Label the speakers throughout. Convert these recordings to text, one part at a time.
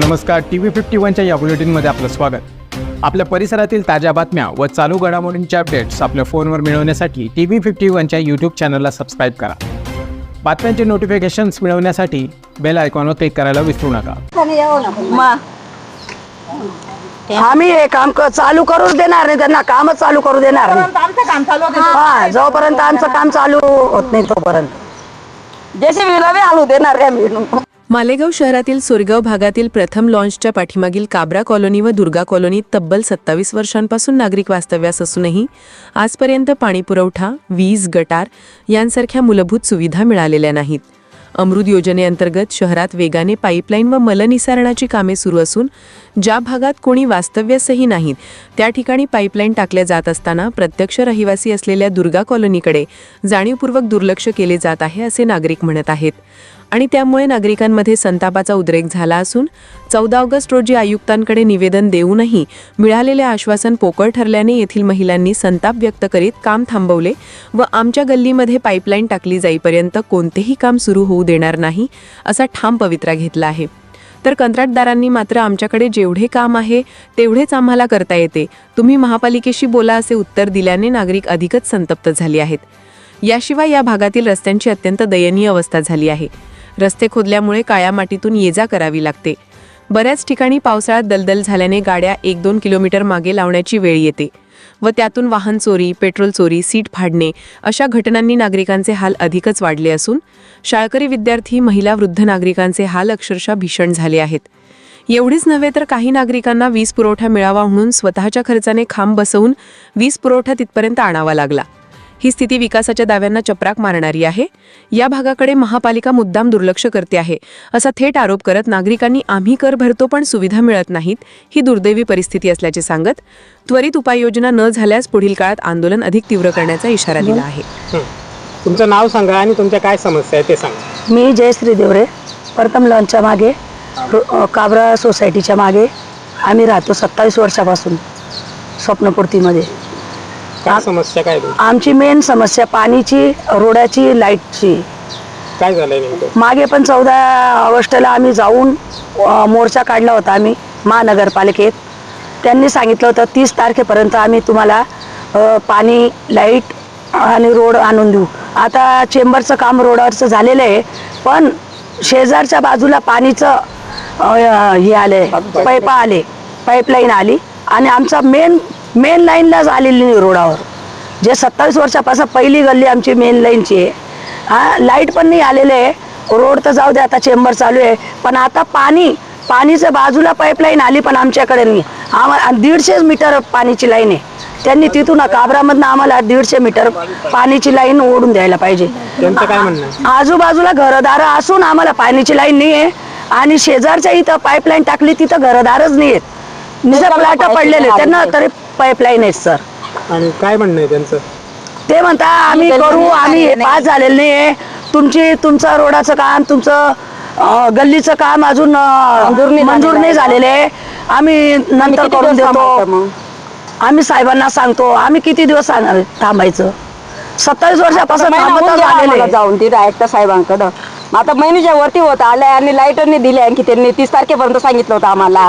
Speaker 1: नमस्कार T V fifty वनच्या या बुलेटिनमध्ये आपलं स्वागत. आपल्या परिसरातील ताज्या बातम्या व चालू घडामोडींचे अपडेट्स आपल्या फोनवर मिळवण्यासाठी टी व्ही फिफ्टी वनच्या यूट्यूब चॅनलला सबस्क्राईब करा. बातम्यांचे नोटिफिकेशन्स मिळवण्यासाठी बेल आयकॉनवर क्लिक करायला विसरू नका.
Speaker 2: आम्ही हे काम क- चालू करूच देणार नाही त्यांना कामच चालू करू देणार नाही.
Speaker 3: आमचं काम चालू होते
Speaker 2: हा जोपर्यंत आमचं काम चालू होत नाही तोपर्यंत. जसे विलावे आलू देणार आहे आम्ही
Speaker 4: मालेगाव शहरातील सुरगाव भागातील प्रथम लॉन्चच्या पाठीमागील काबरा कॉलनी व दुर्गा कॉलनीत तब्बल सत्तावीस वर्षांपासून नागरिक वास्तव्यास असूनही आजपर्यंत पाणीपुरवठा वीज गटार यांसारख्या मूलभूत सुविधा मिळालेल्या नाहीत. अमृत योजनेअंतर्गत शहरात वेगाने पाईपलाईन व मलनिसारणाची कामे सुरू असून ज्या भागात कोणी वास्तव्यासही नाहीत त्या ठिकाणी पाईपलाईन टाकल्या जात असताना प्रत्यक्ष रहिवासी असलेल्या दुर्गा कॉलनीकडे जाणीवपूर्वक दुर्लक्ष केले जात आहे असे नागरिक म्हणत आहेत. आणि त्यामुळे नागरिकांमध्ये संतापाचा उद्रेक झाला असून चौदा ऑगस्ट रोजी आयुक्तांकडे निवेदन देऊनही मिळालेले आश्वासन पोकळ ठरल्याने येथील महिलांनी संताप व्यक्त करीत काम थांबवले व आमच्या गल्लीमध्ये पाईपलाईन टाकली जाईपर्यंत कोणतेही काम सुरू होऊ देणार नाही असा ठाम पवित्रा घेतला आहे. तर कंत्राटदारांनी मात्र आमच्याकडे जेवढे काम आहे तेवढेच आम्हाला करता येते. तुम्ही महापालिकेशी बोला असे उत्तर दिल्याने नागरिक अधिकच संतप्त झाले आहेत. याशिवाय या भागातील रस्त्यांची अत्यंत दयनीय अवस्था झाली आहे. रस्ते खोदल्यामुळे काळ्या मातीतून ये जा करावी लागते. बऱ्याच ठिकाणी पावसाळ्यात दलदल झाल्याने गाड्या एक दोन किलोमीटर मागे लावण्याची वेळ येते व त्यातून वाहन चोरी पेट्रोल चोरी सीट फाडणे अशा घटनांनी नागरिकांचे हाल अधिकच वाढले असून शाळकरी विद्यार्थी महिला वृद्ध नागरिकांचे हाल अक्षरशः भीषण झाले आहेत. एवढीच नव्हे तर काही नागरिकांना वीज पुरवठा मिळावा म्हणून स्वतःच्या खर्चाने खांब बसवून वीज पुरवठा तिथपर्यंत आणावा लागला. ही स्थिती विकासाच्या दाव्यांना चपराक मारणारी आहे. या भागाकडे महापालिका मुद्दाम दुर्लक्ष करते आहे. असा थेट आरोप करत नागरिकांनी आम्ही कर भरतो पण सुविधा मिळत नाहीत ही दुर्दैवी परिस्थिती असल्याचे सांगत त्वरित उपाययोजना न झाल्यास पुढील काळात आंदोलन अधिक तीव्र करण्याचा इशारा दिला आहे.
Speaker 1: तुमचं नाव सांगा आणि तुमच्या काय समस्या आहे ते सांगा.
Speaker 2: मी जयश्री देवरे प्रथम लॉनच्या मागे काबरा सोसायटीच्या मागे. आम्ही राहतो सत्तावीस वर्षापासून स्वप्नपूर्तीमध्ये.
Speaker 1: काय समस्या काय तुमची?
Speaker 2: आमची मेन समस्या पाणीची रोडाची लाईटची
Speaker 1: काय झालंय नेमकं?
Speaker 2: मागे पण चौदा ऑगस्टला आम्ही जाऊन अ, मोर्चा काढला होता आम्ही महानगरपालिकेत. त्यांनी सांगितलं होतं तीस तारखेपर्यंत आम्ही तुम्हाला अ, पाणी लाइट आणि रोड आणून देऊ. आता चेंबरचं काम रोडावरचं झालेलं आहे पण शेजारच्या बाजूला पाणीचं अ, हे आले पाईपा आले पाईपलाईन आली. आणि आमचा मेन मेन लाईनलाच आलेली नाही रोडावर. जे सत्तावीस वर्षापासून पहिली गल्ली आमची मेन लाईनची आहे. हा लाइट पण नाही आलेले आहे. रोड तर जाऊ दे आता चेंबर चालू आहे. पण आता पाणी पाणीच्या बाजूला पाईपलाईन आली पण आमच्याकडे नाही. आम्हाला दीडशे मीटर पाणीची लाईन आहे. त्यांनी तिथून काबरामधनं आम्हाला दीडशे मीटर पाणीची लाईन ओढून द्यायला पाहिजे. आजूबाजूला घरदार असून आम्हाला पाण्याची लाईन नाही आहे. आणि शेजारच्या इथं पाईपलाईन टाकली तिथं घरदारच नाही आहेत. नुसते प्लाट पडलेले त्यांना तरी पाईपलाईन आहेत सर
Speaker 1: आणि काय म्हणणं आहे त्यांचं?
Speaker 2: ते म्हणता आम्ही करू आम्ही हे पास झालेलं नाही तुमची तुमचं रोडाचं काम तुमचं अं, गल्लीचं काम अजून अं, मंजूर नाही झालेलं आहे. आम्ही नंतर करून देतो. आम्ही साहेबांना सांगतो आम्ही किती दिवस सांगणार थांबायचं? सत्तावीस वर्षापासून आलेले आहे.
Speaker 3: जाऊन तिथे आयुक्त साहेबांकडं. मग आता महिन्याच्या वरती होत आल्या आणि लाईटरने दिले आणखी त्यांनी. तीस तारखेपर्यंत सांगितलं होतं आम्हाला.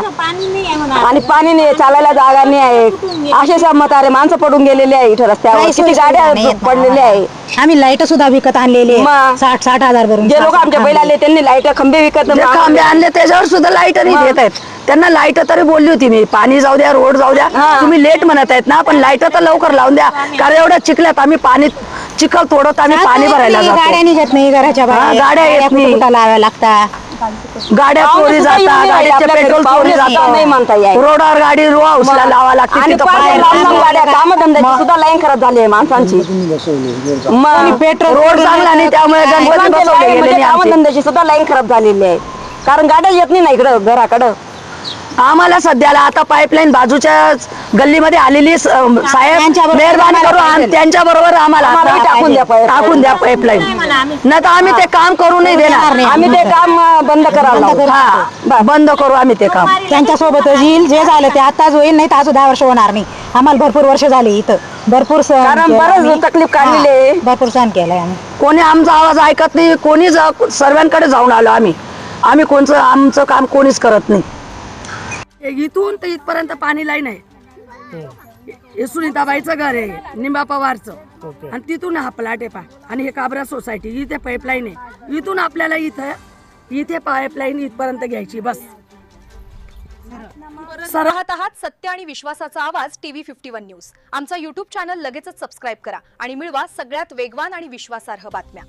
Speaker 3: आणि पाणी नाही चालायला जागा नाही आहे. असे म्हातारे माणसं पडून गेलेले आहे इथं रस्त्यावर. किती गाड्या पडलेल्या आहे
Speaker 5: आम्ही लाइट सुद्धा विकत आणलेली. साठ साठ हजार भरून
Speaker 3: जे लोक आमच्या बैल आले त्यांनी लाइट खंबे विकत
Speaker 2: खांबे आणले त्याच्यावर सुद्धा लाइट नाही देत आहेत. त्यांना लाइट तरी बोलली होती मी पाणी जाऊ द्या रोड जाऊ द्या. तुम्ही लेट म्हणत आहेत ना पण लाइट तर लवकर लावून द्या. कारण एवढ्या चिखल्यात आम्ही पाणी चिखल तोडत आम्ही पाणी भरायला
Speaker 5: गाड्या
Speaker 2: जातो
Speaker 5: निघत नाही घराच्या
Speaker 2: हा,
Speaker 5: बाहेर
Speaker 2: गाड्या येत नाही.
Speaker 5: कुठं लावाव्या लागतात
Speaker 2: गाड्या चोरी जातात. पेट्रोल चोरी
Speaker 3: सुद्धा नाही म्हणता
Speaker 2: जातात. रोडावर गाडी रो हाऊसला लावा लागते
Speaker 3: आणि
Speaker 2: तिथं
Speaker 3: पाणी
Speaker 2: पाणी
Speaker 3: लांब लांब
Speaker 2: नाही.
Speaker 3: गाड्या कामधंद्याची सुद्धा लाईन खराब झाली आहे माणसांची मग
Speaker 5: पेट्रोल
Speaker 2: रोड चांगला नाही त्यामुळे गणपती बसवले नाही आमचे.
Speaker 3: कामधंद्याची सुद्धा लाईन खराब झालेली आहे कारण गाड्या येत नाही ना इकडं घराकडं
Speaker 2: आम्हाला सध्याला आता पाईपलाईन बाजूच्या गल्लीमध्ये आलेली स- साहेब
Speaker 5: त्यांच्याबरोबर
Speaker 2: मेहरबानी
Speaker 5: आम्हाला
Speaker 2: करू आम- त्यांच्याबरोबर आम्हाला
Speaker 3: टाकून द्या.
Speaker 2: टाकून द्या पाईपलाईन नाही तर आम्ही ते काम करू नाही देणार.
Speaker 3: आम्ही ते काम अं, बंद करायला लावू.
Speaker 2: हा बंद करू आम्ही ते काम.
Speaker 5: त्यांच्यासोबत येईल जे झालं ते आताच होईल नाही तर अजून दहा वर्ष होणार नाही. आम्हाला भरपूर वर्ष झाली इथं. भरपूर सहन
Speaker 3: कारण
Speaker 5: केलं
Speaker 3: बरंच
Speaker 5: आम्ही.
Speaker 3: तकलीफ काढलेली आहे.
Speaker 5: हा, भरपूर सहन केलंय आम्ही.
Speaker 2: कोणी आमचा आवाज ऐकत नाही कोणी जा- सर्वांकडे जाऊन आलो आम्ही. आम्ही कोणचं आमचं काम कोणीच करत नाही.
Speaker 6: इथून तर इथपर्यंत पाणी लाईन आहे. हे सुनीताबाईचं घर आहे निंबा पवारचं. आणि तिथून हा प्लॅट आहे पा आणि हे काबरा सोसायटी इथे पाईपलाईन आहे. इथून आपल्याला इथं इथे पाईपलाईन इथपर्यंत घ्यायची बस.
Speaker 7: पाहत आहात सत्य आणि विश्वासाचा आवाज टीव्ही फिफ्टी वन न्यूज. आमचा युट्यूब चॅनल लगेचच सबस्क्राईब करा आणि मिळवा सगळ्यात वेगवान आणि विश्वासार्ह बातम्या.